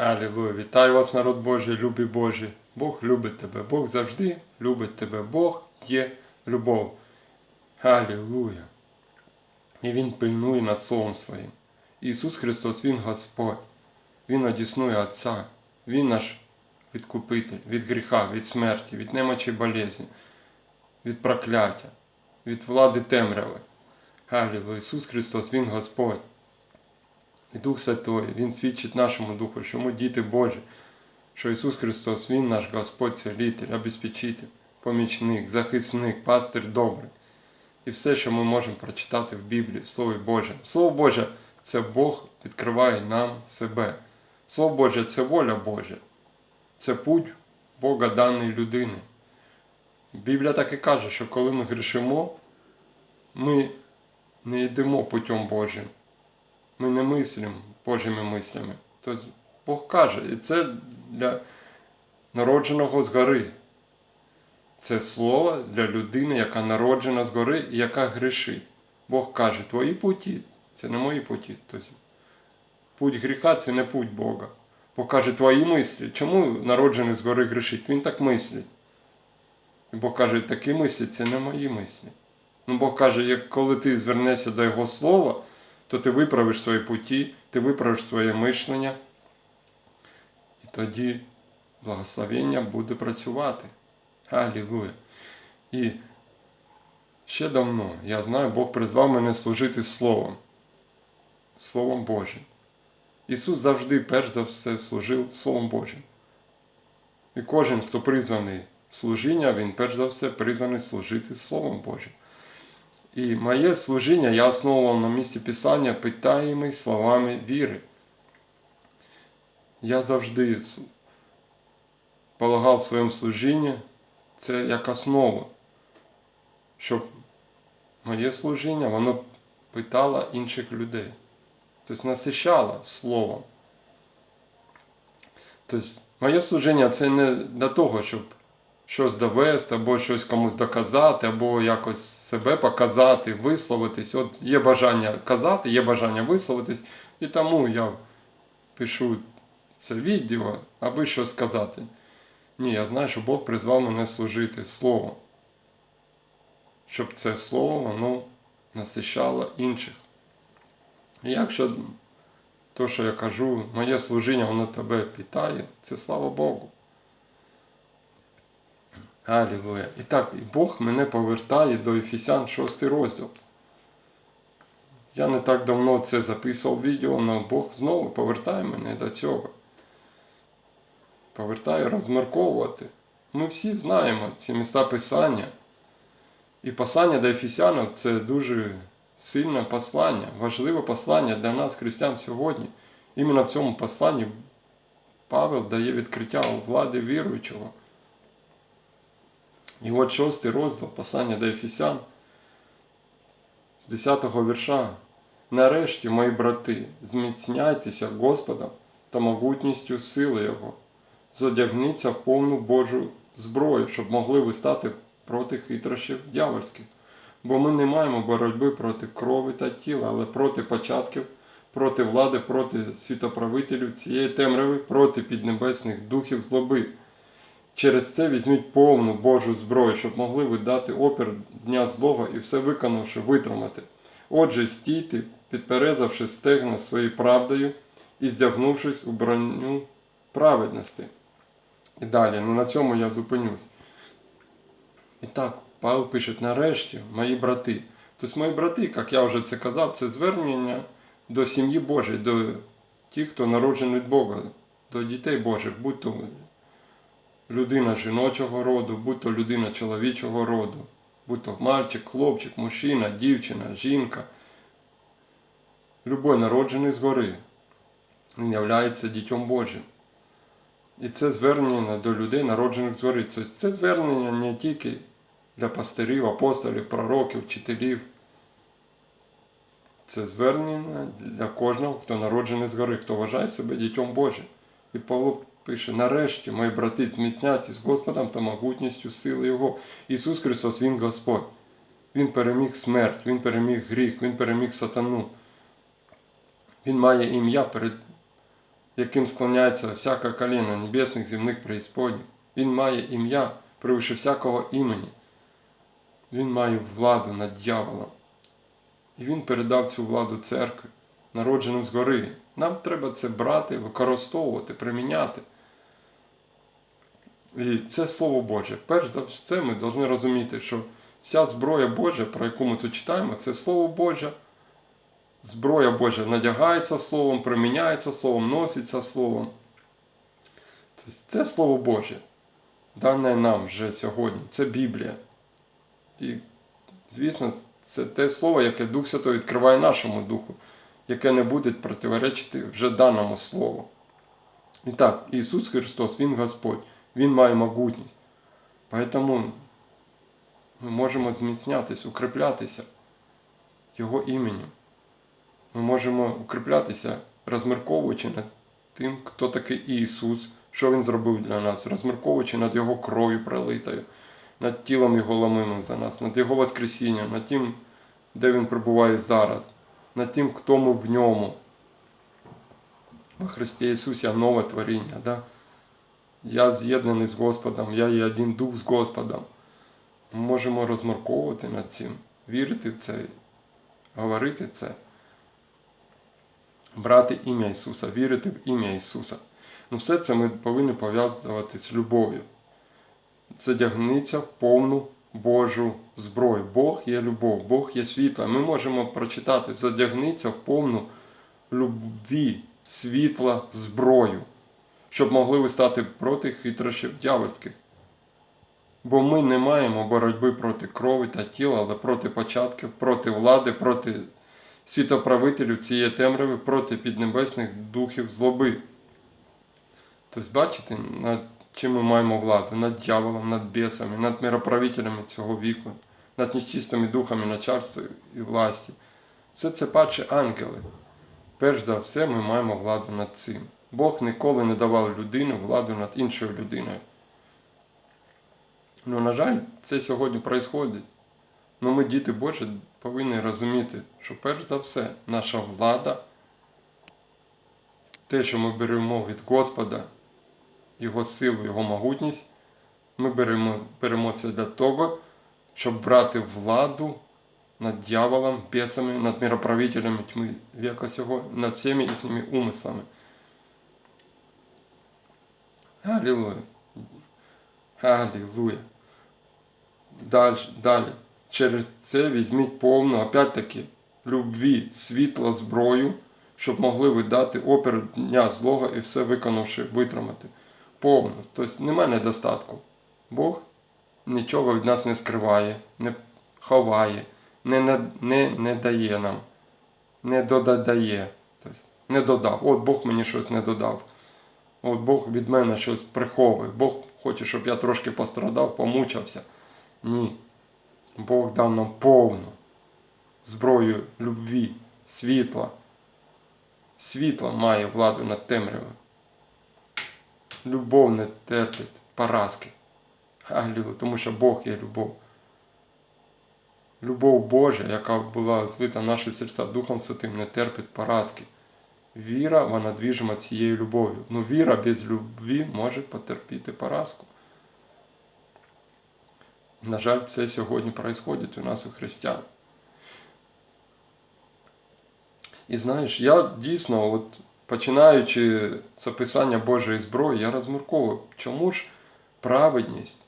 Алілуя! Вітаю вас, народ Божий, любі Божі. Бог любить тебе, Бог завжди любить тебе. Бог є любов. Алілуя! І Він пильнує над Словом Своїм. Ісус Христос, Він Господь, Він одіснує Отця, Він наш відкупитель від гріха, від смерті, від немочі болезні, від прокляття, від влади темряви. Алілуя! Ісус Христос, Він Господь. І Дух Святой, Він свідчить нашому Духу, що ми діти Божі, що Ісус Христос, Він наш Господь, Целитель, обезпечитель, помічник, захисник, пастир добрий. І все, що ми можемо прочитати в Біблії, в Слові Боже. Слово Боже це Бог відкриває нам себе. Слово Боже це воля Божа. Це путь Бога даної людини. Біблія так і каже, що коли ми грішимо, ми не йдемо путем Божим. Ми не мислимо Божими мислями. Тобто Бог каже, і це для народженого згори. Це слово для людини, яка народжена згори і яка грішить. Бог каже, твої путі це не мої путі. Тобто, путь гріха це не путь Бога. Бог каже, твої мислі. Чому народжений згори грішить? Він так мислить. І Бог каже, такі мислі це не мої мислі. Ну, Бог каже, як коли ти звернешся до Його слова, то ти виправиш свої путі, ти виправиш своє мишлення, і тоді благословення буде працювати. Алілуя. І ще давно, я знаю, Бог призвав мене служити Словом, Словом Божим. Ісус завжди, перш за все, служив Словом Божим. І кожен, хто призваний в служіння, він перш за все призваний служити Словом Божим. І моє служіння я основував на місці Писання питаємо словами віри. Я завжди полагав в своєму служінні це як основу, щоб моє служіння воно питало інших людей. Тобто насищало словом. Тобто, моє служіння це не для того, щоб щось довести, або щось комусь доказати, або якось себе показати, висловитись. От є бажання казати, є бажання висловитись, і тому я пишу це відео, аби щось сказати. Ні, я знаю, що Бог призвав мене служити Словом, щоб це слово воно насищало інших. І якщо то, що я кажу, моє служіння, воно тебе питає, це слава Богу. Алілуя. І так, і Бог мене повертає до Ефесян 6 розділ. Я не так давно це записував відео, але Бог знову повертає мене до цього. Повертає розмірковувати. Ми всі знаємо ці міста Писання. І послання до Ефесянів це дуже сильне послання, важливе послання для нас, християн, сьогодні. Іменно в цьому посланні Павел дає відкриття влади віруючого. І от шостий розділ послання до Ефесян з 10 го вірша. Нарешті, мої брати, зміцняйтеся Господом та могутністю сили Його, зодягніться в повну Божу зброю, щоб могли ви стати проти хитрощів дьявольських. Бо ми не маємо боротьби проти крові та тіла, але проти початків, проти влади, проти світоправителів цієї темряви, проти піднебесних духів злоби. Через це візьміть повну Божу зброю, щоб могли ви дати опір дня злого і все виконавши, витримати. Отже, стійте, підперезавши стегна своєю правдою і здягнувшись у броню праведності. І далі, ну на цьому я зупинюсь. І так, Павло пише, нарешті, мої брати. Тобто мої брати, як я вже це казав, це звернення до сім'ї Божої, до тих, хто народжений від Бога, до дітей Божих, будь то людина жіночого роду, будь то людина чоловічого роду, будь то мальчик, хлопчик, мужчина, дівчина, жінка. Любой народжений згори, він являється дітьом Божим. І це звернення до людей, народжених згори. Тобто це звернення не тільки для пастирів, апостолів, пророків, вчителів. Це звернення для кожного, хто народжений згори, хто вважає себе дітьом Божим. І Павло пише: нарешті, мої брати, зміцняться з Господом та могутністю сили Його. Ісус Христос, Він Господь. Він переміг смерть, Він переміг гріх, Він переміг сатану. Він має ім'я перед яким склоняється всяке коліно небесних земних преісподніх. Він має ім'я превише всякого імені. Він має владу над дьяволом. І він передав цю владу церкві, народженим згори. Нам треба це брати, використовувати, приміняти. І це Слово Боже. Перш за все, ми повинні розуміти, що вся зброя Божа, про яку ми тут читаємо, це Слово Боже. Зброя Божа надягається Словом, приміняється Словом, носиться Словом. Це Слово Боже, дане нам вже сьогодні. Це Біблія. І, звісно, це те слово, яке Дух Святий відкриває нашому духу, яке не буде противоречити вже даному слову. І так, Ісус Христос, Він Господь, Він має могутність. Тому ми можемо зміцнятися, укріплятися Його іменем. Ми можемо укріплятися, розмірковуючи над тим, хто такий Ісус, що Він зробив для нас, розмірковуючи над Його кров'ю пролитою, над тілом Його ламимим за нас, над Його Воскресінням, над тим, де Він перебуває зараз, над тим, хто ми в ньому. Во Христі Ісусі я нове творіння. Да? Я з'єднаний з Господом, я є один дух з Господом. Ми можемо розмірковувати над цим, вірити в це, говорити це, брати ім'я Ісуса, вірити в ім'я Ісуса. Ну, все це ми повинні пов'язувати з любов'ю. Задягниться в повну Божу зброю. Бог є любов, Бог є світло. Ми можемо прочитати, задягниться в повну любві, світла зброю, щоб могли ви стати проти хитрощів дьявольських. Бо ми не маємо боротьби проти крові та тіла, але проти початків, проти влади, проти світоправителів цієї темряви, проти піднебесних духів злоби. Тобто, бачите, над чим ми маємо владу? Над дьяволом, над бісами, над мироправителями цього віку, над нечистими духами начальства і власті. Все це падші ангели. Перш за все, ми маємо владу над цим. Бог ніколи не давав людині владу над іншою людиною. Ну, на жаль, це сьогодні відбувається. Ну, ми, діти Божі, повинні розуміти, що перш за все, наша влада, те, що ми беремо від Господа, Його силу, Його могутність, ми беремо, беремо це для того, щоб брати владу над дьяволом, бісами, над мироправителями тьми віка сього, над всіми їхніми умислами. Аллилуйя. Аллилуйя. Далі, далі. Через це візьміть повну, опять-таки, любві, світла, зброю, щоб могли ви дати опір дня злого і все виконавши, витримати. Повну. Тобто немає недостатку. Бог нічого від нас не скриває, не ховає, не, не, не, не дає нам, не додає. Тобто, не додав. От Бог мені щось не додав. От Бог від мене щось приховує. Бог хоче, щоб я трошки пострадав, помучався. Ні. Бог дав нам повну зброю любві, світла. Світло має владу над темрявою. Любов не терпить поразки. Алілу, тому що Бог є любов. Любов Божа, яка була злита в наші серця Духом Святим, не терпить поразки. Віра, вона двіжима цією любов'ю. Ну, віра без любві може потерпіти поразку. На жаль, це сьогодні відбувається у нас у християн. І знаєш, я дійсно, от, починаючи з описання Божої зброї, я розмірковую, чому ж праведність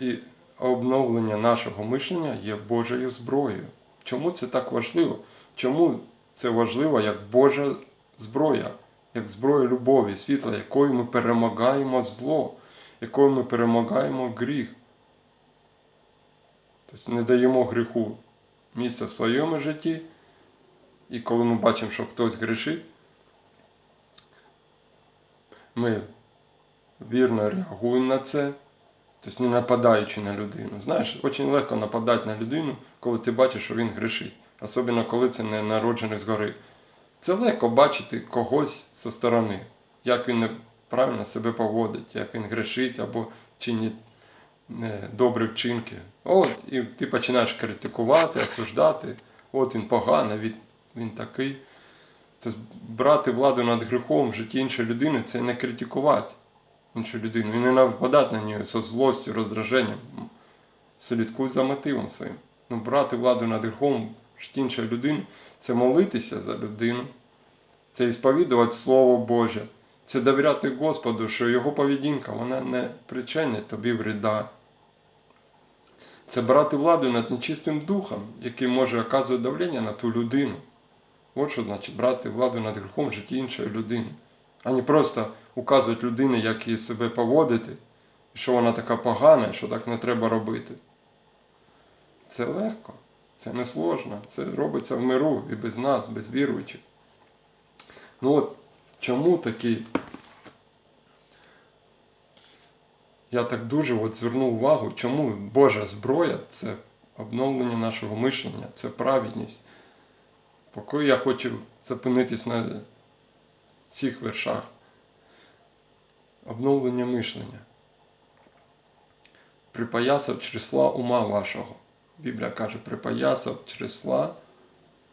і обновлення нашого мишлення є Божою зброєю. Чому це так важливо? Чому це важливо як Божа зброя, як зброя любові, світла, якою ми перемагаємо зло, якою ми перемагаємо гріх? Тобто не даємо гріху місця в своєму житті. І коли ми бачимо, що хтось грішить, ми вірно реагуємо на це, тобто не нападаючи на людину. Знаєш, дуже легко нападати на людину, коли ти бачиш, що він грішить. Особливо коли це не народжений згори. Це легко бачити когось зі сторони, як він неправильно себе поводить, як він грішить або чинить добрі вчинки. От, і ти починаєш критикувати, осуждати. От він поганий, він, він такий. Тобто брати владу над гріхом в житті іншої людини це не критикувати іншу людину і не нападати на неї зі злостю, роздраженням. Слідкуй за мотивом своїм. Ну, брати владу над гріхом в житті іншої людини це молитися за людину, це ісповідувати Слово Боже, це довіряти Господу, що його поведінка вона не причинить тобі вреда. Це брати владу над нечистим духом, який може оказувати давлення на ту людину. От що значить брати владу над гріхом в житті іншої людини, а не просто указувати людині, як їй себе поводити, що вона така погана, що так не треба робити. Це легко, це не сложно, це робиться в миру і без нас, без віруючих. Ну от чому такий. Я так дуже от звернув увагу, чому Божа зброя це обновлення нашого мишлення, це праведність. Поки я хочу зупинитись на цих вершах. Обновлення мишлення. Припоясав числа ума вашого. Біблія каже, припоясав числа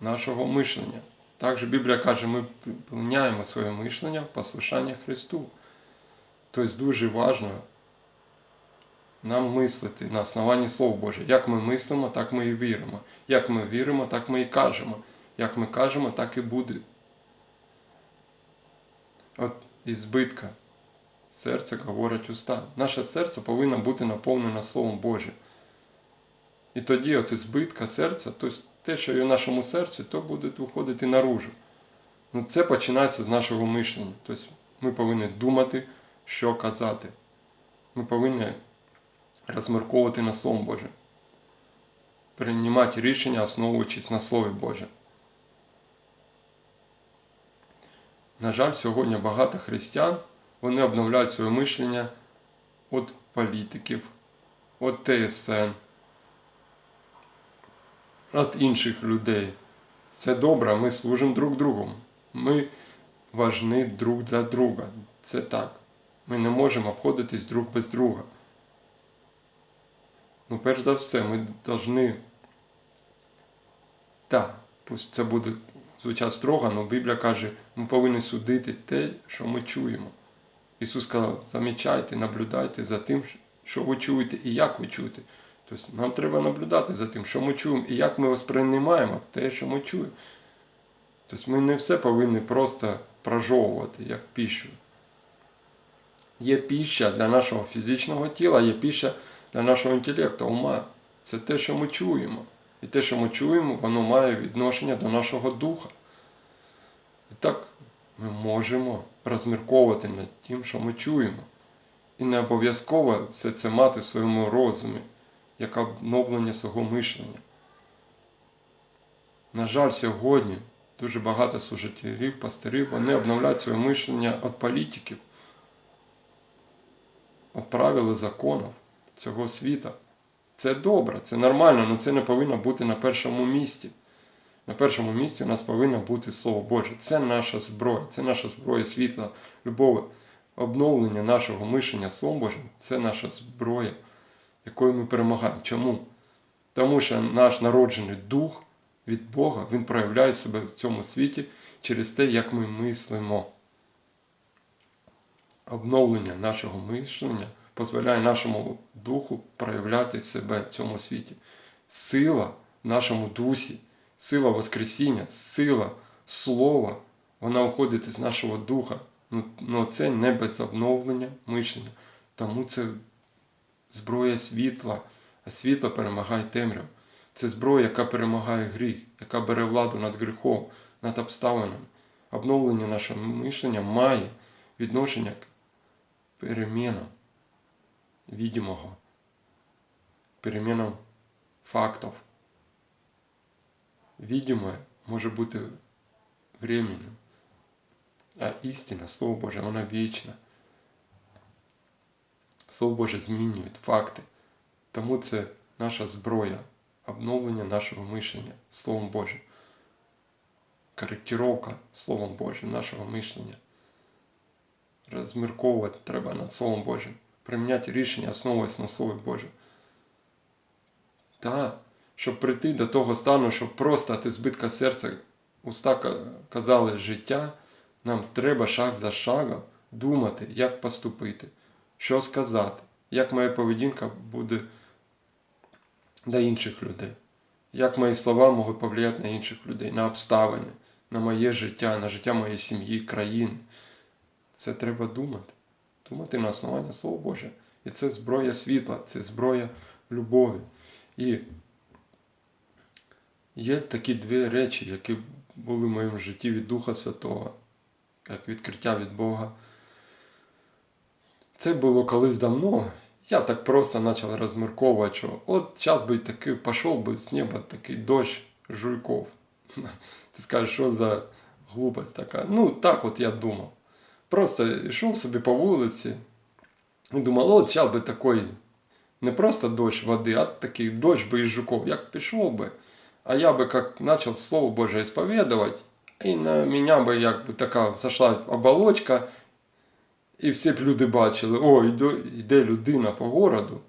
нашого мишлення. Також Біблія каже, ми припиняємо своє мишлення в послушання Христу. Тобто дуже важливо нам мислити на основанні Слова Боже. Як ми мислимо, так ми і віримо. Як ми віримо, так ми і кажемо. Як ми кажемо, так і буде. От із збитка серце говорить уста. Наше серце повинно бути наповнене Словом Божим. І тоді, от збитка серця, тобто те, що є в нашому серці, то буде виходити наружу. Ну, Це починається з нашого мишлення. Тобто ми повинні думати, що казати. Ми повинні розмірковувати на Словом Боже. Приймати рішення, основуючись на Слові Боже. На жаль, сьогодні багато християн вони обновляють своє мишлення від політиків, від ТСН, від інших людей. Це добре, ми служимо друг другу. Ми важні друг для друга. Це так. Ми не можемо обходитись друг без друга. Ну, перш за все, ми повинні. Так, пусть це буде звучати строго, але Біблія каже, ми повинні судити те, що ми чуємо. Ісус сказав, замічайте, наблюдайте за тим, що ви чуєте і як ви чуєте. Тобто нам треба наблюдати за тим, що ми чуємо і як ми восприймаємо те, що ми чуємо. Тобто ми не все повинні просто прожовувати, як піщу. Є піща для нашого фізичного тіла, є піща для нашого інтелекту, ума. Це те, що ми чуємо. І те, що ми чуємо, воно має відношення до нашого духа. І так ми можемо розмірковувати над тим, що ми чуємо. І не обов'язково все це мати в своєму розумі, як обновлення свого мишлення. На жаль, сьогодні дуже багато служителів, пастирів, вони обновляють своє мишлення від політиків, від правил і законів цього світа. Це добре, це нормально, але це не повинно бути на першому місці. На першому місці у нас повинно бути Слово Боже. Це наша зброя, це наша зброя світла, любові, обновлення нашого мишення Словом Божим це наша зброя, якою ми перемагаємо. Чому? Тому що наш народжений дух від Бога, він проявляє себе в цьому світі через те, як ми мислимо. Обновлення нашого мишлення дозволяє нашому духу проявляти себе в цьому світі. Сила в нашому дусі, сила Воскресіння, сила Слова, вона виходить із нашого духа. Ну, ну це не без обновлення мишлення. Тому це зброя світла, а світло перемагає темряву. Це зброя, яка перемагає гріх, яка бере владу над гріхом, над обставинами. Обновлення нашого мишлення має відношення к перемінам видимого, переменам фактів. Видимое може бути временним, а істина, Слово Боже, вона вічна. Слово Боже змінює факти. Тому це наша зброя, обновлення нашого мишлення Словом Божим. Коректировка Словом Божим нашого мишлення. Розмірковувати треба над Словом Божим прийняти рішення, основуючись на Слові Боже. Та, щоб прийти до того стану, щоб просто від збитка серця уста казали життя, нам треба шаг за шагом думати, як поступити, що сказати, як моя поведінка буде до інших людей, як мої слова можуть повлияти на інших людей, на обставини, на моє життя, на життя моєї сім'ї, країни. Це треба думати. Думати на основанні Слова Боже. І це зброя світла, це зброя любові. І є такі дві речі, які були в моєму житті від Духа Святого, як відкриття від Бога. Це було колись давно. Я так просто почав розмірковувати, що от час би такий пішов би з неба такий дощ жуйков. Ти скажеш, що за глупость така? Ну, так от я думав. Просто йшов собі по вулиці і думав, от зараз би такий, не просто дощ води, а такий дощ би із жуков, як пішов би. А я бы как начал Слово Божие исповедовать, и на меня бы як би така зайшла оболочка, і всі б люди бачили, о, йде, людина по городу,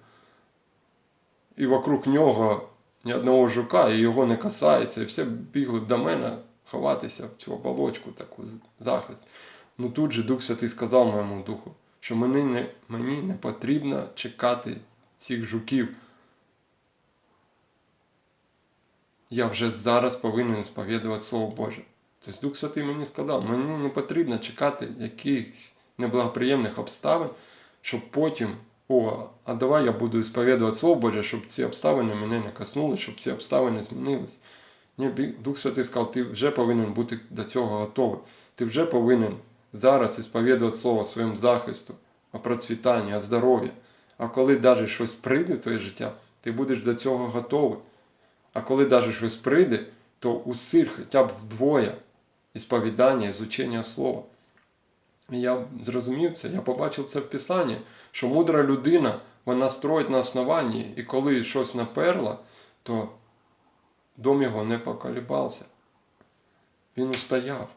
і вокруг нього ні одного жука, і його не касається, і всі бігли б до мене ховатися в цю оболочку, таку захист. Ну тут же Дух Святий сказав моєму духу, що мені не, мені не потрібно чекати цих жуків. я вже зараз повинен сповідувати Слово Боже. Тобто Дух Святий мені сказав, мені не потрібно чекати якихось неблагоприємних обставин, щоб потім, о, а давай я буду сповідувати Слово Боже, щоб ці обставини мене не коснули, щоб ці обставини змінились. Ні, Дух Святий сказав, ти вже повинен бути до цього готовий. Ти вже повинен зараз ісповідувати Слово своїм захисту, о процвітанні, о здоров'ї. А коли навіть щось прийде в твоє життя, ти будеш до цього готовий. А коли навіть щось прийде, то усиль хоча б вдвоє ісповідання, ізучення слова. І я зрозумів це, я побачив це в Писанні, що мудра людина, вона строїть на основанні, і коли щось наперло, то дом його не поколібався. Він устояв.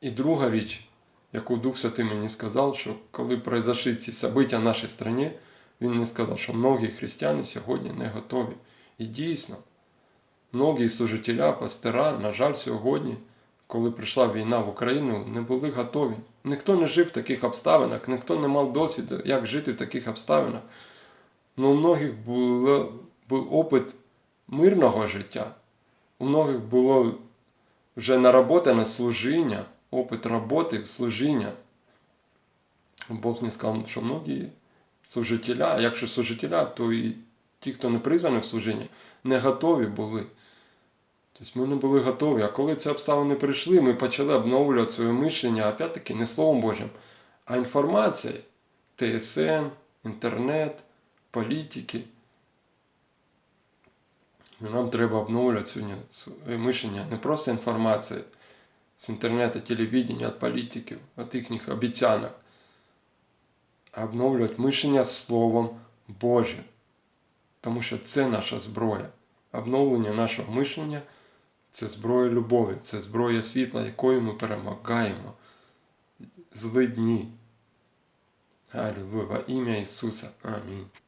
І друга річ, яку Дух Святий мені сказав, що коли произошли ці события в нашій страні, він мені сказав, що многі християни сьогодні не готові. І дійсно, многі служителя, пастира, на жаль, сьогодні, коли прийшла війна в Україну, не були готові. Ніхто не жив в таких обставинах, ніхто не мав досвіду, як жити в таких обставинах. Ну, у многих було, був опит мирного життя. У многих було вже наработане служіння, опит роботи, служіння. Бог не сказав, що многі служителя, а якщо служителя, то і ті, хто не призваний в служіння, не готові були. Тобто ми не були готові. А коли ці обставини прийшли, ми почали обновлювати своє мишлення, опять-таки, не Словом Божим, а інформацією. ТСН, інтернет, політики. І нам треба обновлювати сьогодні мишлення. Не просто інформація з інтернету, телевідення, від політиків, від їхніх обіцянок, а обновлювати мишлення Словом Божим. Тому що це наша зброя. Обновлення нашого мишлення це зброя любові, це зброя світла, якою ми перемагаємо зли дні. Алілуя, во ім'я Ісуса. Амінь.